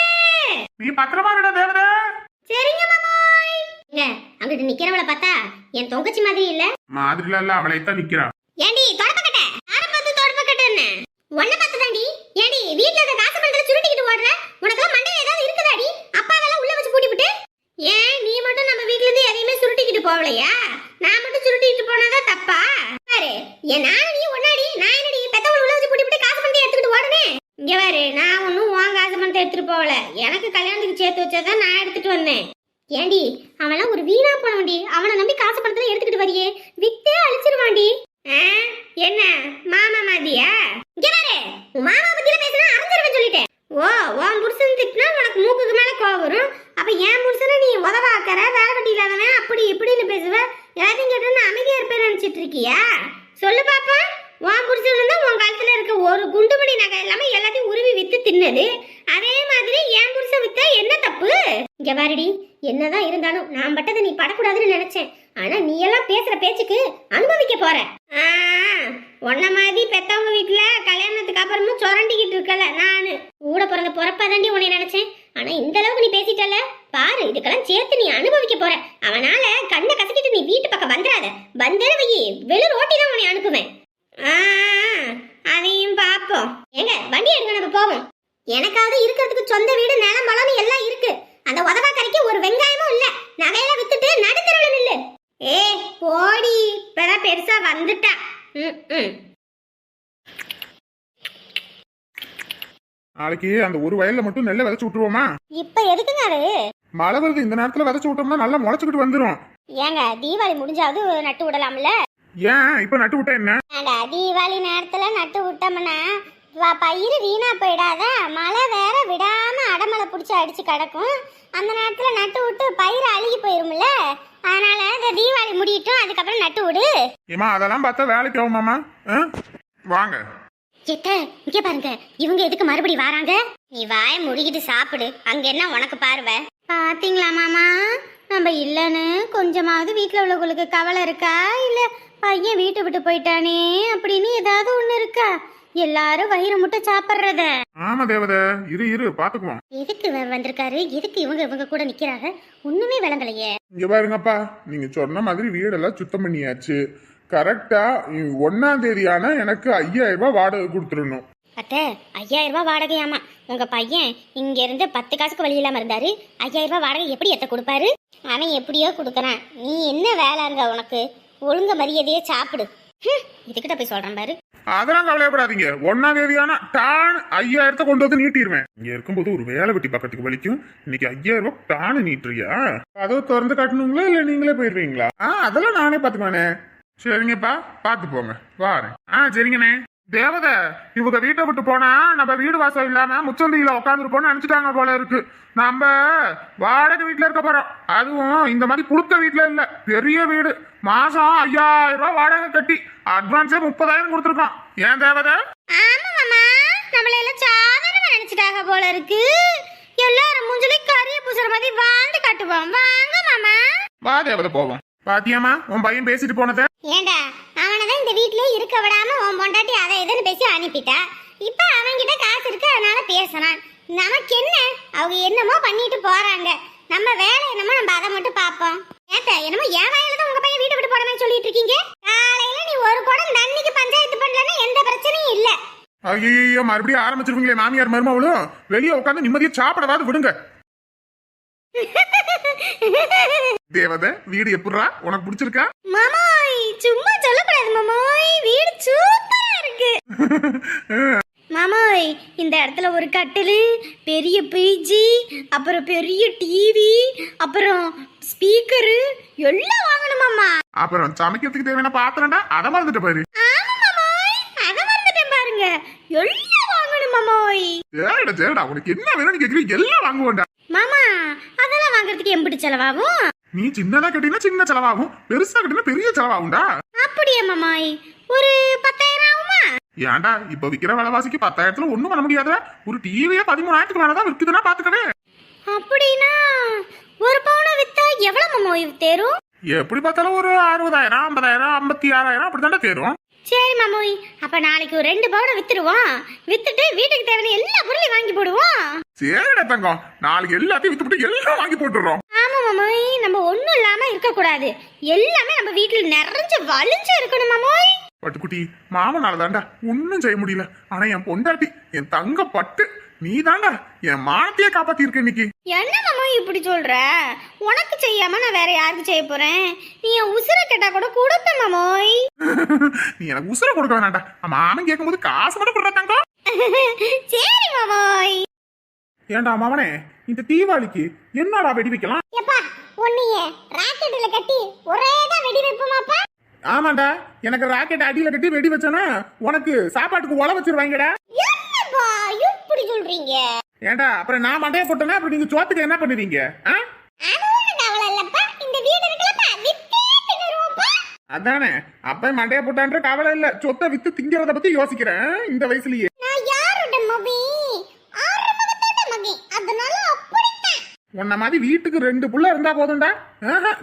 நீ பத்திரமா இருடா தேவதே சரிங்க அங்கிட்டு நிக்கிறவள பார்த்தா என் தொங்கச்சி மாதிரி இல்ல. மாதிரில இல்ல அவளை தான் நிக்கிறா. ஏண்டி தொடப்பக்கட்ட? யார பார்த்து தொடப்பக்கட்ட என்ன உன்ன பார்த்து தாண்டி ஏண்டி வீட்ல இருக்க காசு பண்றத சுருட்டிக்கிட்டு ஓடுற? உனக்கெல்லாம் மண்டையில ஏதாவது இருக்குதாடி? அப்பாவெல்லாம் உள்ள வச்சு பூட்டி விட்டு ஏன் நீ மட்டும் நம்ம வீட்ல இருந்து எதையுமே சுருட்டிக்கிட்டு போகலையா? நான் மட்டும் சுருட்டிக்கிட்டு போனாதான் தப்பா? பாரு ஏன் நானும் நீ ஒன்னாடி நான் என்னடி பெத்தவள உள்ள வச்சு பூட்டி விட்டு காசு பண்றதை எடுத்துக்கிட்டு ஓடுனே இங்க பாரு நான் ஒன்னும் உன் காசு பணத்தை எடுத்துட்டு போகல. எனக்கு கல்யாணத்துக்கு சேர்த்து வச்சதான் நான் எடுத்துட்டு வந்தேன். ஏண்டி அவன்லாம் ஒரு வீணா போனவன்டி. அவனை நம்பி காசு பணத்துல எடுத்துக்கிட்டு வரியே. வித்தே அழிச்சிருவான்டி. ஆ, என்ன? மாமா மாதியா இங்க பாரு. மாமா பத்தியில பேசினா அறிஞ்சிருவேன் சொல்லிட்டேன். ஓ உன் புருஷன் திட்டினா உனக்கு மூக்குக்கு மேல கோவம் வரும். அப்ப என் புருஷனை நீ உதவாக்கற? வேலை கட்டி இல்லாதவன்? அப்படி இப்படின்னு பேசுவ? எல்லாத்தையும் கேட்டு நான் அமைதியா இருப்பேன் நினைச்சிட்டு இருக்கியா? சொல்லு பாப்பா. உன் புருஷன் வந்து உன் காலத்துல இருக்க ஒரு குண்டுமணி நகை இல்லாம எல்லாத்தையும் உருவி வித்து தின்னது அதே மாதிரி என் புருஷன் வித்தா என்ன தப்பு இங்க பாருடி என்னதான் இருந்தாலும் நான் பட்டதை நீ படக்கூடாதுன்னு நினைச்சேன். ஆனா நீ எல்லாம் பேசுற பேச்சுக்கு அனுபவிக்க போற. ஆ, உன்ன மாதிரி பெத்தவங்க வீட்டுல கல்யாணத்துக்கு அப்புறமும் சுரண்டிக்கிட்டு இருக்கல நானு. கூட பிறந்த பொறப்பாதாண்டி உன்னை நினைச்சேன். ஆனா இந்த அளவுக்கு நீ பேசிட்டல பாரு இதுக்கெல்லாம் சேர்த்து நீ அனுபவிக்க போற. அவனால கண்ணை கசக்கிட்டு நீ வீட்டு பக்கம் வந்துடாத. வந்தே வை வெளி ரோட்டி தான் உன்னை அனுப்புவேன். ஆ, அதையும் பாப்போம். எங்க வண்டி எடுங்க நம்ம போவோம். எனக்காவது இருக்கிறதுக்கு சொந்த வீடு நிலம் பலம் எல்லாம் இருக்கு. அந்த உதவாக்கரைக்கு ஒரு வெங்காயமும் இல்ல. நகையெல்லாம் வித்துட்டு நடுத்தரவுல நில்லு. ஏ போடி. இப்பதான் பெருசா வந்துட்டா. ம், ம். நாளைக்கு அந்த ஒரு வயல்ல மட்டும் நெல்லை விதைச்சு விட்டுருவோமா? இப்ப எதுக்குங்க அது? மழை வருது இந்த நேரத்துல விதைச்சு விட்டோம்னா நல்லா முளைச்சுக்கிட்டு வந்துரும். ஏங்க தீபாவளி முடிஞ்சாவது நட்டு விடலாம்ல? ஏன்? இப்ப நட்டு விட்டா என்ன? தீபாவளி நேரத்துல நட்டு விட்டோம்னா வ- பயிர் வீணா போயிடாத. மழை வேற விடாம அடமழை பிடிச்சி அடிச்சு கிடக்கும். அந்த நேரத்துல நட்டு விட்டு பயிர் அழுகி போயிரும்ல. அதனால இந்த தீபாவளி முடியட்டும். அதுக்கப்புறம் நட்டு விடு. ஏமா அதெல்லாம் பார்த்தா வேலைக்கு ஆகுமாமா? வாங்க. எத்த இங்க பாருங்க. இவங்க எதுக்கு மறுபடி வராங்க? நீ வாய முடிக்கிட்டு சாப்பிடு. அங்க என்ன உனக்கு பார்வை? பாத்தீங்களா மாமா? நம்ம இல்லைன்னு கொஞ்சமாவது வீட்ல உள்ளவங்களுக்கு கவலை இருக்கா? இல்ல பையன் வீட்டை விட்டு போயிட்டானே அப்படின்னு ஏதாவது ஒண்ணு இருக்கா? எல்லாரும் வயிறு முட்டை சாப்பிடுறத. ஆமா தேவத இரு இரு பாத்துக்குவோம். எதுக்கு இவர் வந்திருக்காரு? எதுக்கு இவங்க இவங்க கூட நிக்கிறாங்க? ஒண்ணுமே விளங்கலையே. இங்க பாருங்கப்பா நீங்க சொன்ன மாதிரி வீடெல்லாம் சுத்தம் பண்ணியாச்சு. கரெக்டா ஒன்னாம் தேதி ஆனா எனக்கு ஐயாயிரம் ரூபாய் வாடகை கொடுத்துடணும். அத்தை ஐயாயிரம் ரூபாய் வாடகையாமா உங்க பையன் இங்க இருந்து பத்து காசுக்கு வழி இல்லாம இருந்தாரு. ஐயாயிரம் ரூபாய் வாடகை எப்படி எத்த கொடுப்பாரு? அவன் எப்படியோ கொடுக்கறான். நீ என்ன வேலை அங்க உனக்கு? ஒழுங்க மரியாதையே சாப்பிடு. இதுக்கிட்ட போய் சொல்றேன் பாரு. அதெல்லாம் கவலையப்படாதீங்க. ஒன்னாம் தேதி ஆனா டான் ஐயாயிரத்தை கொண்டு வந்து நீட்டிடுவேன் இங்க இருக்கும்போது ஒரு வேலை வெட்டி பக்கத்துக்கு வலிக்கும். இன்னைக்கு ஐயாயிரம் ரூபாய் டானு நீட்டுறியா? கதவு திறந்து காட்டணுங்களா இல்ல நீங்களே போயிடுவீங்களா? ஆ அதெல்லாம் நானே பாத்துக்குவானே சரிங்கப்பா பாத்து போங்க வாரேன். ஆ சரிங்கண்ணே. தேவத இவங்க வீட்டை விட்டு போனா நம்ம வீடு வாசல் இல்லாம முச்சந்தியில உட்காந்துருப்போம்னு நினைச்சிட்டாங்க போல இருக்கு. நம்ம வாடகை வீட்டுல இருக்க போறோம். அதுவும் இந்த மாதிரி புழுத்த வீட்டுல இல்ல பெரிய வீடு. மாசம் ஐயாயிரம் ரூபாய் வாடகை கட்டி அட்வான்ஸே முப்பதாயிரம் கொடுத்துருக்கோம் ஏன் தேவத? நினைச்சிட்டாங்க போல இருக்கு. எல்லாரும் மூஞ்சிலையும் கரிய பூசுற மாதிரி வாழ்ந்து காட்டுவோம். வாங்க மாமா. வா தேவத போவோம். பாத்தியாமா உன் பையன் பேசிட்டு போனத? ஏண்டா அவனதான் இந்த வீட்லயே இருக்க விடாம உன் பொண்டாட்டி அதை இதுன்னு பேசி அனுப்பிட்டா? இப்ப அவன்கிட்ட காசு இருக்கு அதனால பேசுறான். நமக்கு என்ன அவங்க என்னமோ பண்ணிட்டு போறாங்க. நம்ம வேலை என்னமோ நம்ம அதை மட்டும் பார்ப்போம். ஏத்த என்னமோ என் வயல தான் உங்க பையன் வீட்டை விட்டு போனா குடமே சொல்லிட்டு இருக்கீங்க? காலையில நீ ஒரு குடம் தண்ணிக்கு பஞ்சாயத்து பண்ணலன்னா எந்த பிரச்சனையும் இல்ல. ஐயோ மறுபடியும் ஆரம்பிச்சிருவீங்களே மாமியார் மருமவளும் வெளியே உட்காந்து நிம்மதியா சாப்பிடவாது விடுங்க. தேவதை வீடு எப்படிரா உனக்கு பிடிச்சிருக்கா? மாமாய் சும்மா சொல்லக்கூடாது மாமாய். வீடு சூப்பரா இருக்கு. மாமாய் இந்த இடத்துல ஒரு கட்டிலு பெரிய பிஜி அப்புறம் பெரிய டிவி அப்புறம் ஸ்பீக்கரு எல்லாம் வாங்கணும் மாமா. அப்புறம் சமைக்கிறதுக்கு தேவையான பாத்திரம்டா அதை மறந்துட்டு பாரு. அத மறந்துட்டேன் பாருங்க. எல்லாம் வாங்கணும் மாமாய். சரிடா சரிடா உனக்கு என்ன வேணும்னு கேக்குறீங்க எல்லாம் வாங்குவோம்டா. மாமா அதெல்லாம் வாங்குறதுக்கு எம்பிட்டு செலவாகும்? நீ சின்னதா கட்டினா சின்ன செலவாகும் பெருசா கட்டினா பெரிய செலவாகும்டா. அப்படியே மாமாய்? ஒரு பத்தாயிரம் ஆகுமா? ஏன்டா இப்ப விக்கிற விலைவாசிக்கு பத்தாயிரத்துல ஒண்ணும் பண்ண முடியாத? ஒரு டிவியே பதிமூணாயிரத்துக்கு மேலதான் விற்குதுன்னா பாத்துக்கவே. அப்படின்னா ஒரு பவுனை வித்தா எவ்வளவு மாமாய் தேரும்? எப்படி பார்த்தாலும் ஒரு அறுபதாயிரம் ஐம்பதாயிரம் ஐம்பத்தி ஆறாயிரம் அப்படித்தாண்டா தேரும். சரி மாமோய். அப்ப நாளைக்கு ஒரு ரெண்டு பவுனை வித்துருவோம். வித்துட்டு வீட்டுக்கு தேவையான எல்லா பொருளையும் வாங்கி போடுவோம். சரிடா தங்கம். நாளைக்கு எல்லாத்தையும் வித்துவிட்டு எல்லாம் வாங்கி போட்டுடுறோம். ஆமா மாமோய். நம்ம ஒண்ணும் இல்லாம இருக்க கூடாது எல்லாமே நம்ம வீட்டுல நிறைஞ்சு வலிஞ்சு இருக்கணும் மாமோய். பட்டுக்குட்டி மாமனால தாண்டா ஒன்னும் செய்ய முடியல. ஆனா என் பொண்டாட்டி என் தங்க பட்டு. நீ என் மானத்தையே காப்பாத்தி இருக்க இன்னைக்கு. என்ன இப்படி சொல்ற? உனக்கு செய்யாம நான் வேற யாருக்கு செய்ய போறேன்? நீ என் உசுர கேட்டா கூட கொடுப்பேன் மாமோய். நீ எனக்கு உசுர கொடுக்க வேணாண்டா மாமன் கேட்கும்போது காசு மட்டும் கொடுறா தங்கம் சரி மாமோய். ஏன்டா மாமனே இந்த தீபாவளிக்கு என்னடா வெடி வைக்கலாம்? எப்பா உன்னைய ராக்கெட்ல கட்டி ஒரேதான் வெடி வைப்போமாப்பா? ஆமாண்டா எனக்கு ராக்கெட் அடியில கட்டி வெடி வச்சேன்னா உனக்கு சாப்பாட்டுக்கு உழ வச்சிருவாங்கடா. என்னப்பா? இப்படி சொல்றீங்க? ஏன்டா அப்புறம் நான் மண்டைய போட்டேன்னா அப்புறம் நீங்க சோத்துக்கு என்ன பண்ணுவீங்க? அதானே. அப்ப மண்டைய போட்டான்ற கவலை இல்ல. சொத்தை வித்து திங்கிறத பத்தி யோசிக்கிறேன் இந்த வயசுலயே. நான் யாரோட மவி ஆரம்பத்தோட மகி. அதனால அப்படித்தான் உன்ன மாதிரி வீட்டுக்கு ரெண்டு புள்ள இருந்தா போதும்டா.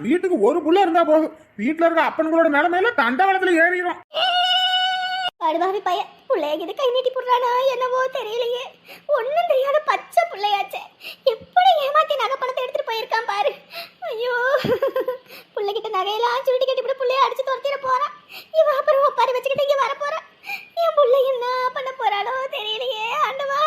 வீட்டுக்கு ஒரு புள்ள இருந்தா போதும். வீட்டுல இருக்க அப்பன்களோட நிலைமையில தண்டவாளத்துல ஏறிடும் அடுபாவி பைய பிள்ளைய இது கை நீட்டி போடுறானா என்னவோ தெரியலையே. ஒன்றும் தெரியாத பச்சை பிள்ளையாச்சே. எப்படி ஏமாத்தி நகை பணத்தை எடுத்துட்டு போயிருக்கான் பாரு. ஐயோ. பிள்ளைகிட்ட நகையெல்லாம் சுருட்டி கட்டி போட்டு பிள்ளைய அடிச்சு துரத்திட போறான். இவன் அப்புறம் ஒப்பாரி வச்சுக்கிட்டு இங்கே வர போறான் என் பிள்ளை என்ன பண்ண போறாளோ தெரியலையே ஆண்டவா.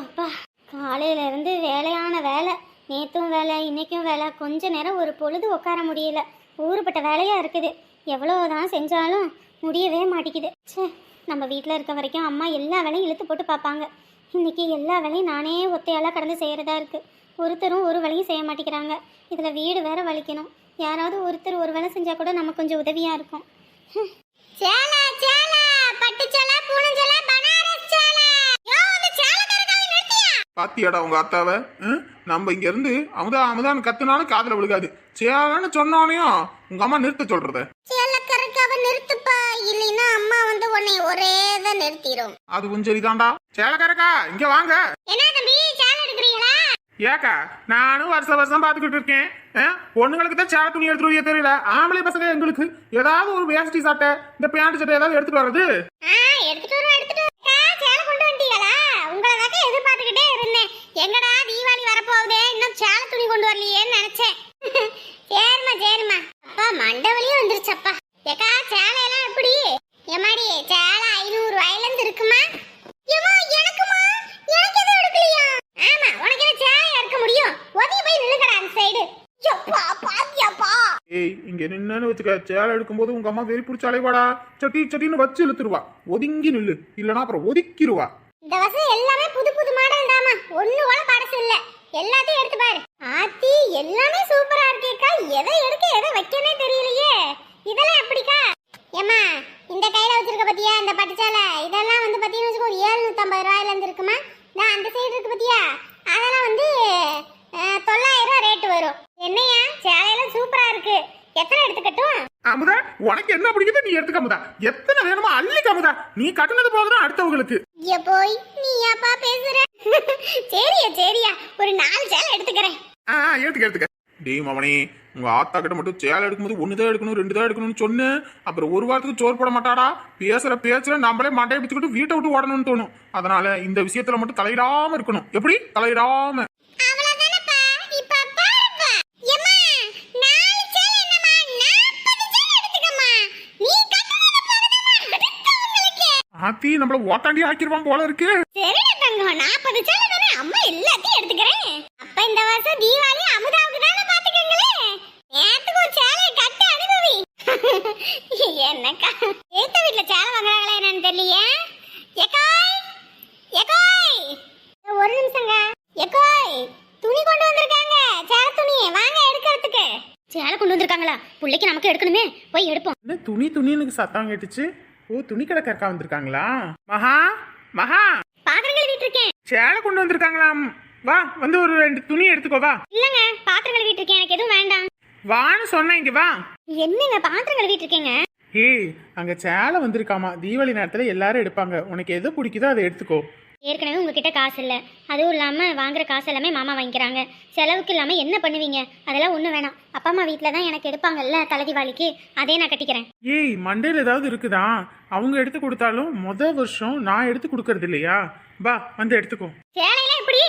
அப்பா காலையில இருந்து வேலையான வேலை நேத்தும் வேலை இன்னைக்கும் வேலை கொஞ்ச நேரம் ஒரு பொழுது உட்கார முடியல. ஊருப்பட்ட வேலையா இருக்குது. எவ்வளோதான் செஞ்சாலும் முடியவே மாட்டேங்குது. ச்சே நம்ம வீட்டில் இருக்க வரைக்கும் அம்மா எல்லா வேலையும் இழுத்து போட்டு பார்ப்பாங்க இன்னைக்கு எல்லா வேலையும் நானே ஒத்தையால கடந்து செய்கிறதா இருக்கு. ஒருத்தரும் ஒரு வேலையும் செய்ய மாட்டேங்கிறாங்க. இதில் வீடு வேற வலிக்கணும். யாராவது ஒருத்தர் ஒரு வேலை செஞ்சால் கூட நமக்கு கொஞ்சம் உதவியாக இருக்கும். சேலை சேலை பட்டு சேலை பூனம் சேலை பனாரஸ் சேலை. யோ அந்த சேலை கரகாவி நிறுத்தியா பாத்தியாடா உங்க அத்தாவ? நம்ம இங்க இருந்து அமுதா அமுதான்னு கத்துனாலும் காதுல விழுகாது. சேலன்னு சொன்னோனையும் உங்க அம்மா நிறுத்த சொல்றத. நிறுத்துப்பா இல்லைன்னா அம்மா வந்து உன்னை ஒரே தான் நிறுத்திடும் அதுவும் சரிதான்டா. சேலக்காரக்கா இங்க வாங்க. என்ன தம்பி சேலை எடுக்கிறீங்களா? ஏக்கா நானும் வருஷம் வருஷம் பாத்துக்கிட்டு இருக்கேன். பொண்ணுங்களுக்கு தான் சேலை துணி எடுத்துட்டு வரவே தெரியல. ஆம்பளை பசங்க எங்களுக்கு ஏதாவது ஒரு வேஷ்டி சட்டை இந்த பேண்ட் சட்டை ஏதாவது எடுத்துட்டு வர்றது? எடுத்துட்டு வரோம் எடுத்துட்டு சேலை கொண்டு வந்துட்டீங்களா உங்களை தான் எதிர்பார்த்துக்கிட்டே இருந்தேன். எங்கடா தீபாவளி வரப்போகுதே இன்னும் சேலை துணி கொண்டு வரலையேன்னு நினைச்சேன். சரிம்மா சரிம்மா. அப்பா மண்டவலியும் வந்துருச்சப்பா. ஏக்கா சேலை எல்லாம் எப்படி? எம்மாடி சேலை ஐநூறு ரூபாயில இருக்குமா? ஏம்மா எனக்குமா? எனக்கு எதுவும் எடுக்கலையா? ஆமா உனக்கு என்ன சேலையா எடுக்க முடியும். ஒதுங்கி போய் நின்னுக்கடா அந்த சைடு யப்பா பாத்தியாப்பா. ஏய் இங்க நின்னு வச்சுக்க சேலை எடுக்கும்போது உங்க அம்மா வெறி பிடிச்ச அலைவாடா? சட்டி சட்டின்னு வச்சு இழுத்துருவா. ஒதுங்கி நில்லு. இல்லனா அப்புறம் ஒதுக்கிருவா. இந்த வருஷம் எல்லாமே புது புது மாடல் தாமா ஒண்ணு கூட படசு இல்ல. எல்லாத்தையும் எடுத்து பாரு. ஆத்தி எல்லாமே சூப்பரா இருக்கேக்கா. எதை எடுக்க எதை வைக்கனே தெரியலையே. இதெல்லாம் எப்படிக்கா? ஏம்மா இந்த கையில வச்சிருக்க பத்தியா இந்த பட்டுச்சாலை? இதெல்லாம் வந்து பாத்தீங்கன்னா வச்சுக்கோ ஒரு ஏழ்நூத்தம்பது ரூபாயில இருந்து இருக்குமா? நான் அந்த சைடு இருக்கு பத்தியா? அதெல்லாம் வந்து தொள்ளாயிரம் ரூபாய் ரேட்டு வரும். என்னையா சேலையெல்லாம் சூப்பரா இருக்கு. எத்தனை எடுத்துக்கட்டும்? அமுதா உனக்கு என்ன பிடிக்குதோ நீ எடுத்துக்க அமுதா. எத்தனை வேணுமோ அள்ளிக்க அமுதா. நீ கட்டுனது போதும் அடுத்தவங்களுக்கு. ஐயா போய் நீ ஏப்பா பேசுற? சரியா சரியா. ஒரு நாலு சேலை எடுத்துக்கிறேன். ஆ, எடுத்துக்க எடுத்துக்க. டேய் மவனே உங்க ஆத்தா கிட்ட மட்டும் சேலை எடுக்கும்போது ஒன்று தான் எடுக்கணும் ரெண்டு தான் எடுக்கணும்னு சொன்னேன். அப்புறம் ஒரு வாரத்துக்கு சோர் போட மாட்டாடா. பேசுகிற பேச்சில் நம்மளே மட்டையை பிடிச்சிக்கிட்டு வீட்டை விட்டு ஓடணும்னு தோணும். அதனால இந்த விஷயத்துல மட்டும் தலையிடாமல் இருக்கணும். எப்படி? தலையிடாம. ஆத்தி நம்மள ஓட்டாண்டி ஆக்கிடுவான் போல இருக்கு. சரிடா தங்கம். நாற்பது சேலை தானே. அம்மா எல்லாத்தையும் எடுத்துக்கிறேன். அப்ப இந்த வருஷம் தீபாவளி அமுதாவுக்கு தான் என்னக்கா? ஏத்த வீட்டுல சேலை வாங்குறாங்களா என்னன்னு தெரியலையே? எக்காய்! எக்காய்! ஒரு நிமிஷங்க எக்காய்! துணி கொண்டு வந்திருக்காங்க. சேலை துணி. வாங்க எடுக்கிறதுக்கு. சேலை கொண்டு வந்திருக்காங்களா? பிள்ளைக்கு நமக்கு எடுக்கணுமே. போய் எடுப்போம். என்ன துணி துணின்னு சத்தம் கேட்டுச்சு. ஓ துணி கடைக்காரக்கா வந்திருக்காங்களா? மகா மகா! பாத்திரம் கழுவிட்டு இருக்கேன். சேலை கொண்டு வந்திருக்காங்களாம். வா வந்து ஒரு ரெண்டு துணி எடுத்துக்கோ வா. இல்லங்க பாத்திரம் கழுவிட்டு இருக்கேன். எனக்கு எதுவும் வேண்டாம். வான்னு சொன்னேன் இங்க வா. என்னங்க பாத்திரம் கழுவிட்டு இருக்கேங்க? ஏய் அங்க சேலை வந்திருக்காமா. தீபாவளி நேரத்துல எல்லாரும் எடுப்பாங்க. உனக்கு எது பிடிக்குதோ அதை எடுத்துக்கோ. ஏற்கனவே உங்ககிட்ட காசு இல்லை. அதுவும் இல்லாமல் வாங்குற காசு எல்லாமே மாமா வாங்கிக்கிறாங்க. செலவுக்கு இல்லாமல் என்ன பண்ணுவீங்க? அதெல்லாம் ஒன்றும் வேணாம். அப்பா அம்மா வீட்டில் தான் எனக்கு எடுப்பாங்கல்ல தலை தீபாவளிக்கு. அதே நான் கட்டிக்கிறேன். ஏய் மண்டையில் ஏதாவது இருக்குதா? அவங்க எடுத்து கொடுத்தாலும் முத வருஷம் நான் எடுத்து கொடுக்கறது இல்லையா? வா வந்து எடுத்துக்கோ. சேலையெல்லாம் எப்படி?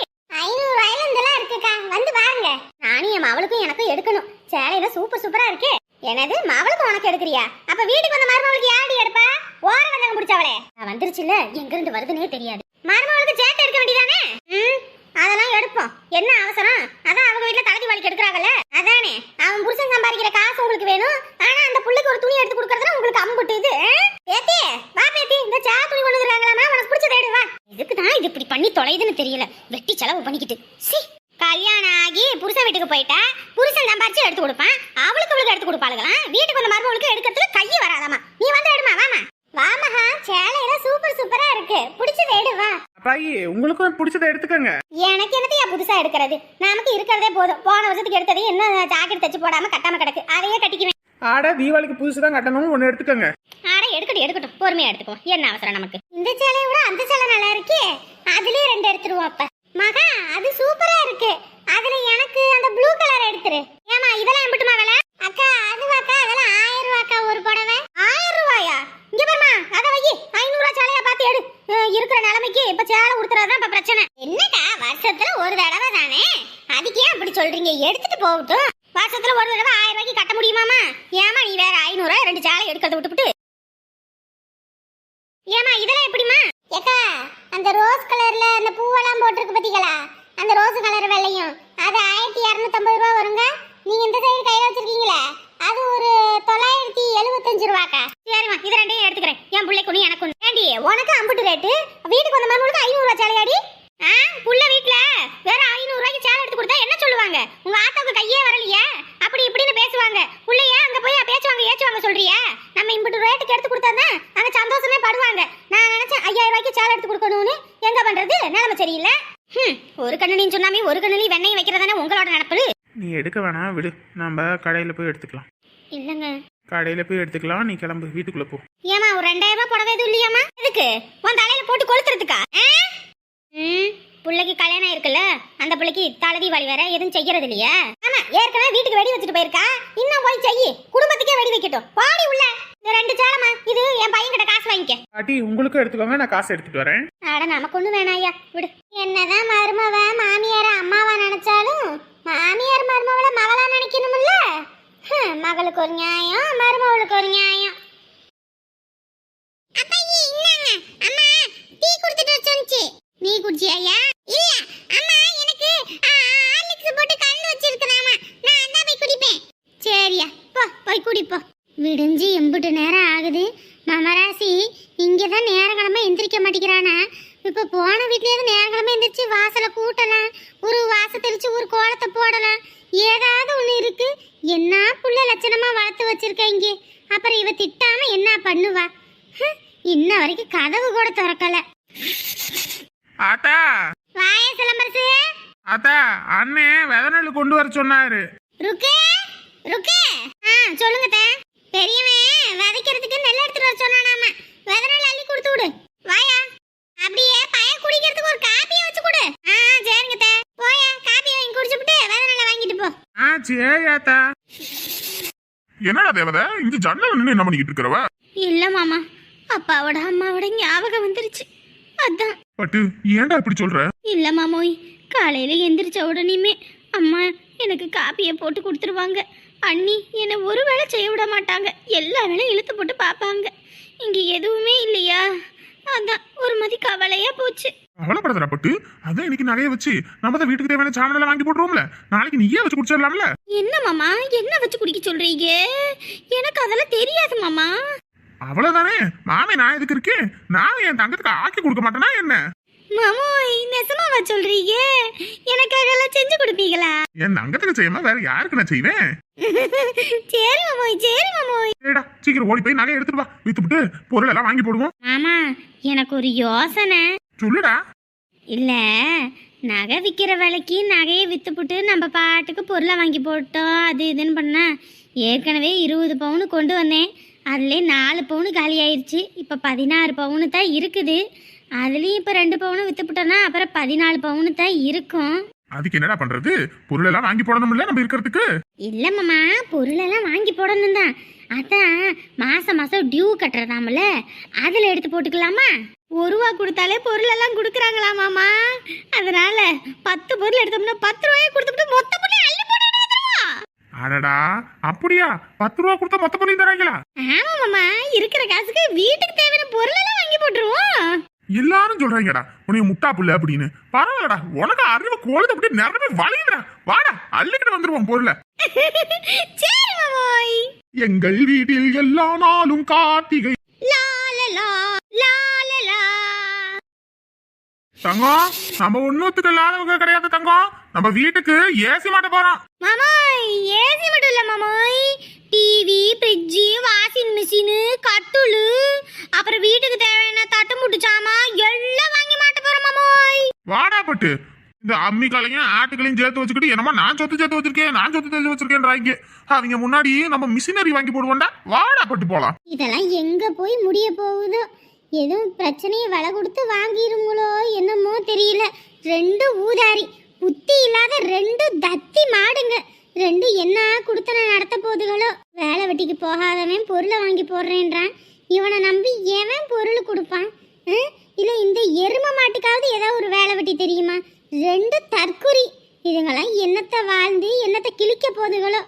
ஐநூறு இதெல்லாம் இருக்குக்கா. வந்து பாருங்க. நானும் என் மவளுக்கும் எனக்கும் எடுக்கணும். சேலையில சூப்பர் சூப்பரா இருக்கு. எனது மவளுக்கு உனக்கு எடுக்கிறியா? அப்ப வீட்டுக்கு வந்த மருமவளுக்கு யாடி எடுப்பா? ஓர வந்தவங்க முடிச்சவளே வந்துருச்சுல எங்க இருந்து வருதுன்னே தெரியாது. மருமவளுக்கு சேர்த்து எடுக்க வேண்டியதானே? ம் அதெல்லாம் எடுப்போம். என்ன அவசரம்? அதான் அவங்க வீட்டுல தகுதி வாழ்க்கை எடுக்கிறாங்கல்ல. அதானே அவன் புருஷன் சம்பாதிக்கிற காசு உங்களுக்கு வேணும். ஆனா அந்த புள்ளைக்கு ஒரு துணி எடுத்து கொடுக்கறதுல உங்களுக்கு அம்புட்டு இது. பேத்தி வா பேத்தி இந்த சா துணி கொண்டு வந்துருக்காங்களாமா உனக்கு பிடிச்சத எடு வா. இதுக்கு தான் இது இப்படி பண்ணி தொலைதுன்னு தெரியல. வெட்டி செலவு பண்ணிக்கிட்டு சி கல்யாணம் ஆகி புருஷன் வீட்டுக்கு போயிட்டா புருஷன் சம்பாரிச்சு எடுத்து கொடுப்பான் அவளுக்கு அவளுக்கு எடுத்து கொடுப்பாளுங்களாம் வீட்டுக்கு வந்த மருமகளுக்கு எடுக்கிறதுக்கு கை வராதாமா நீ வந்து எடுமா வாமா வாமஹா சேலையெல்லாம் சூப்பர் சூப்பரா இருக்கு பிடிச்சத எடு வா அப்பாயி உங்களுக்கும் பிடிச்சதை எடுத்துக்கங்க. எனக்கு என்னத்தையா புதுசா எடுக்கிறது? நமக்கு இருக்கிறதே போதும். போன வருஷத்துக்கு எடுத்தது என்ன ஜாக்கெட் தச்சு போடாம கட்டாம கிடக்கு. அதையே கட்டிக்குவேன். ஆட தீபாவளிக்கு புதுசு தான் கட்டணும் ஒன்று எடுத்துக்கங்க. ஆட எடுக்கட்டும் எடுக்கட்டும். பொறுமையா எடுத்துக்குவோம். என்ன அவசரம் நமக்கு? இந்த சேலையை விட அந்த சேலை நல்லா இருக்கே. அதுலயே ரெண்டு எடுத்துருவோம் அப்ப மகா அது சூப்பரா இருக்கு அதுல எனக்கு அந்த ப்ளூ கலர் எடுத்துரு ஏமா இதெல்லாம் எம்பிட்டுமா விலை அக்கா அதுவாக்கா அதெல்லாம் ஆயிரம் ரூபாக்கா ஒரு புடவை ஆயிரம் ரூபாயா இங்க பாருமா அத வை ஐநூறு ரூபாய் சேலையா பார்த்து எடு அஹ் இருக்கிற நிலைமைக்கு இப்ப சேலை உடுத்துறதுதான் இப்ப பிரச்சனை. என்னக்கா வருஷத்துல ஒரு தடவை தானே? அதுக்கு ஏன் அப்படி சொல்றீங்க? எடுத்துட்டு போகட்டும். வருஷத்துல ஒரு தடவை ஆயிரம் ரூபாய்க்கு கட்ட முடியுமாமா? ஏமா நீ வேற ஐநூறுவா ரெண்டு சேலை எடுக்கிறத விட்டுப்புட்டு. ஏமா இதெல்லாம் எப்படிமா ஏக்கா அந்த ரோஸ் கலர்ல அந்த பூவெல்லாம் போட்டிருக்கு பாத்தீங்களா? அந்த ரோஸ் கலர் வெள்ளையும். அது ஆயிரத்தி இரநூத்தம்பது ரூபா வருங்க. நீங்க இந்த சைடு கையில வச்சிருக்கீங்களே அது ஒரு தொள்ளாயிரத்தி எழுபத்தஞ்சு ரூபாக்கா. சரிம்மா இது ரெண்டையும் எடுத்துக்கிறேன். என் பிள்ளைக்கு ஒன்று எனக்கு ஒன்று ஏண்டி உனக்கு அம்புட்டு ரேட்டு வீட்டுக்கு வந்த மருமகளுக்கு ஐநூறு ரூபா சேலையாடி ஆ புள்ள வீட்ல வேற ஐநூறு ரூபாய்க்கு சேலை எடுத்து கொடுத்தா என்ன சொல்லுவாங்க? உங்க ஆத்தாவுக்கு கையே வரலையே? அப்படி இப்படின்னு பேசுவாங்க. புள்ளைய அங்க போய் பேச்சுவாங்க ஏச்சுவாங்க சொல்றியா? நம்ம இம்புட்டு ரேட்டுக்கு எடுத்து கொடுத்தாதான் அங்க சந்தோஷமே படுவாங்க. நான் நினைச்சேன் ஐயாயிரம் ரூபாய்க்கு சேலை எடுத்து கொடுக்கணும்னு. எங்க பண்றது? நிலைமை சரியில்லை. ஒரு கண்ணனின்னு சொன்னாமே ஒரு கண்ணிலையும் வெண்ணெய் வைக்கிறதானே உங்களோட நினப்பு? நீ எடுக்க வேணாம் விடு. நம்ம கடையில் போய் எடுத்துக்கலாம். இல்லைங்க. கடையில் போய் எடுத்துக்கலாம் நீ கிளம்பு வீட்டுக்குள்ளே போ. ஏமா ஒரு ரெண்டாயிரம் ரூபாய் புடவை எதுவும் இல்லையாமா எதுக்கு? உன் தலையில போட்டு கொளுத்துறதுக்கா? ம் பிள்ளைக்கு கல்யாணம் இருக்குல்ல அந்த பிள்ளைக்கு தலை தீபாவளி வேற எதுவும் செய்யறது இல்லையா? ஆமா ஏற்கனவே வீட்டுக்கு வெடி வச்சுட்டு போயிருக்கா. இன்னும் போய் செய்யி. குடும்பத்துக்கே வெடி வைக்கட்டும். பாடி உள்ள. இந்த ரெண்டு சேலமா இது என் பையன் கிட்ட காசு வாங்கிக்க. பாட்டி உங்களுக்கும் எடுத்துக்கோங்க நான் காசு எடுத்துட்டு வரேன். அட நமக்கு ஒண்ணு வேணாம் ஐயா. விடு. என்னதான் மருமவ மாமியார அம்மாவா நினைச்சாலும் மாமியார் மருமவள மகளா நினைக்கணும்ல ஹம், மகளுக்கு ஒரு நியாயம் மருமவளுக்கு ஒரு நியாயம். டீ குடுத்துட்டு வச்சுச்சு நீ குடிச்சியா இல்ல அம்மா எனக்கு ஹார்லிக்ஸ் போட்டு கல் வச்சிருக்கறாமா. நான் அதான் போய் குடிப்பேன். சரியா போ போய் குடிப்போ. விடிஞ்சு எம்புட்டு நேரம் ஆகுது. மமராசி இங்கே தான் நேரங்கிழமை எந்திரிக்க மாட்டேங்கிறானா? இப்போ போன வீட்லயாவது நேரங்கிழமை எந்திரிச்சு வாசலை கூட்டலாம் ஒரு வாச தெளிச்சு ஒரு கோலத்தை போடலாம். ஏதாவது ஒன்று இருக்கு. என்ன புள்ள லட்சணமா வளர்த்து வச்சிருக்க இங்கே? அப்புறம் இவ திட்டாம என்ன பண்ணுவா? இன்ன வரைக்கும் கதவு கூட திறக்கல. ஆத்தா! வாய சிலம்பரசு! ஆத்தா அண்ணே விதநெல் கொண்டு வர சொன்னாரு. ருக்கு ருக்கு! ஆ சொல்லுங்க தே பெரியவன் விதைக்கிறதுக்கு நெல் எடுத்துட்டு வர சொன்னானாம? விதநெல் அள்ளி கொடுத்து விடு. வாயா. அப்படியே பையன் குடிக்கிறதுக்கு ஒரு காப்பியை வச்சு கொடு. ஆ சரிங்க தே. போயா காப்பி வாங்கி குடிச்சுப்புட்டு விதநெல்லை வாங்கிட்டு போ. ஆ சரி ஆத்தா என்னடா தேவதை இங்க ஜன்னல் நின்று என்ன பண்ணிக்கிட்டு இருக்கிறவ? இல்ல மாமா அப்பாவோட அம்மாவோட ஞாபகம் வந்துருச்சு. அதான். பட்டு ஏன்டா இப்படி சொல்ற? இல்ல மாமோய் காலையில எந்திரிச்ச உடனேயுமே அம்மா எனக்கு காப்பியை போட்டு கொடுத்துருவாங்க. அண்ணி என்னை ஒரு வேளை செய்ய விட மாட்டாங்க. எல்லா வேலையும் இழுத்து போட்டு பார்ப்பாங்க இங்க எதுவுமே இல்லையா? அதான் ஒரு மதி கவலையா போச்சு. கவலைப்படாதடா பட்டு. அதான் இன்னைக்கு நகையை வச்சு நம்ம தான் வீட்டுக்கு தேவையான சாணம் வாங்கி போட்டுருவோம்ல. நாளைக்கு நீயே வச்சு குடிச்சிடலாம்ல. என்ன மாமா என்ன வச்சு குடிக்க சொல்றீங்க? எனக்கு அதெல்லாம் தெரியாது மாமா. அவ்வளவுதானே? மாமே நான் எதுக்கு இருக்கேன்? நான் என் தங்கத்துக்கு ஆக்கி கொடுக்க மாட்டேனா என்ன? மாமோய் நெசமாவா சொல்றீங்க? எனக்காக எல்லாம் செஞ்சு கொடுப்பீங்களா? என் தங்கத்துக்கு செய்யாம வேற யாருக்கு நான் செய்வேன்? சரி மாமோய் சரி மாமோய் சீக்கிரம் ஓடி போய் நகையை எடுத்துட்டு வா. வித்துவிட்டு பொருள் எல்லாம் வாங்கி போடுவோம். மாமா எனக்கு ஒரு யோசனை. சொல்லுடா. இல்ல நகை விற்கிற விலைக்கு நகையை வித்துப்புட்டு நம்ம பாட்டுக்கு பொருளை வாங்கி போட்டோம் அது இதுன்னு பண்ணா ஏற்கனவே இருபது பவுனு கொண்டு வந்தேன். அதுலேயே நாலு பவுனு காலி ஆயிடுச்சு இப்போ பதினாறு பவுனு தான் இருக்குது. அதுலேயும் இப்போ ரெண்டு பவுனு வித்துப்புட்டோன்னா அப்புறம் பதினாலு பவுனு தான் இருக்கும். அதுக்கு என்னடா பண்றது? பொருள் எல்லாம் வாங்கி போடணும்ல நம்ம இருக்கிறதுக்கு? இல்லை மாமா பொருளெல்லாம் வாங்கி போடணும் தான். அதான் மாதம் மாதம் டியூ கட்டுறதாமல. அதில் எடுத்து போட்டுக்கலாமா? ஒரு ரூபா கொடுத்தாலே பொருளெல்லாம் கொடுக்குறாங்களா மாமா? அதனால பத்து பொருள் எடுத்தோம்னா பத்து ரூபாயை கொடுத்துட்டு மொத்த பொருளை அள்ளி அடடா அப்படியா? பத்து ரூபா கொடுத்தா மொத்த பொருளையும் தராங்களா? ஆமா மாமா இருக்கிற காசுக்கு வீட்டுக்கு தேவையான பொருளெல்லாம் வாங்கி போட்டுருவோம். எல்லாரும் சொல்றாங்கடா உனக்கு முட்டா புள்ள அப்படின்னு. பரவாயில்லடா உனக்கு அறிவு கோழுது அப்படி நிறமே வலியுதுடா வாடா அள்ளிக்கிட்டு வந்துருவோம் பொருளை. எங்கள் வீட்டில் எல்லா நாளும் கார்த்திகை. லாலலா லாலலா. தங்கம் நம்ம ஒண்ணுத்துக்கு இல்லாதவங்க கிடையாது தங்கம் நம்ம வீட்டுக்கு ஏசி மாட்ட போறோம். மாமாய் ஏசி மட்டும் இல்ல மாமாய். டிவி ஃப்ரிட்ஜு வாஷிங் மிஷினு கட்டுலு. அப்புறம் வீட்டுக்கு தேவையான தட்டு முட்டு சாமான் எல்லாம் வாங்கி மாட்ட போறோம் மாமாய். வாடா பட்டு. இந்த அம்மிக்களையும் ஆட்டுக்களையும் சேர்த்து வச்சுக்கிட்டு என்னமோ நான் சொத்து சேர்த்து வச்சிருக்கேன் நான் சொத்து சேர்த்து வச்சிருக்கேன்றாங்க அவங்க முன்னாடி நம்ம மிஷினரி வாங்கி போடுவோம்டா. வாடா பட்டு போலாம். இதெல்லாம் எங்க போய் முடிய போகுதோ? எதுவும் பிரச்சனையை வலை கொடுத்து வாங்கிருங்களோ என்னமோ தெரியல. ரெண்டு ஊதாரி புத்தி இல்லாத ரெண்டு தத்தி மாடுங்க. ரெண்டு என்ன கொடுத்தன நடத்த போகுதுகளோ வேலை வெட்டிக்கு போகாதவன் பொருளை வாங்கி போடுறேன்றான். இவனை நம்பி எவன் பொருள் கொடுப்பான்? இல்லை இந்த எரும மாட்டுக்காவது ஏதாவது ஒரு வேலை வெட்டி தெரியுமா? ரெண்டு தற்குறி இதுங்களாம் என்னத்தை வாழ்ந்து என்னத்தை கிழிக்க போகுதுகளோ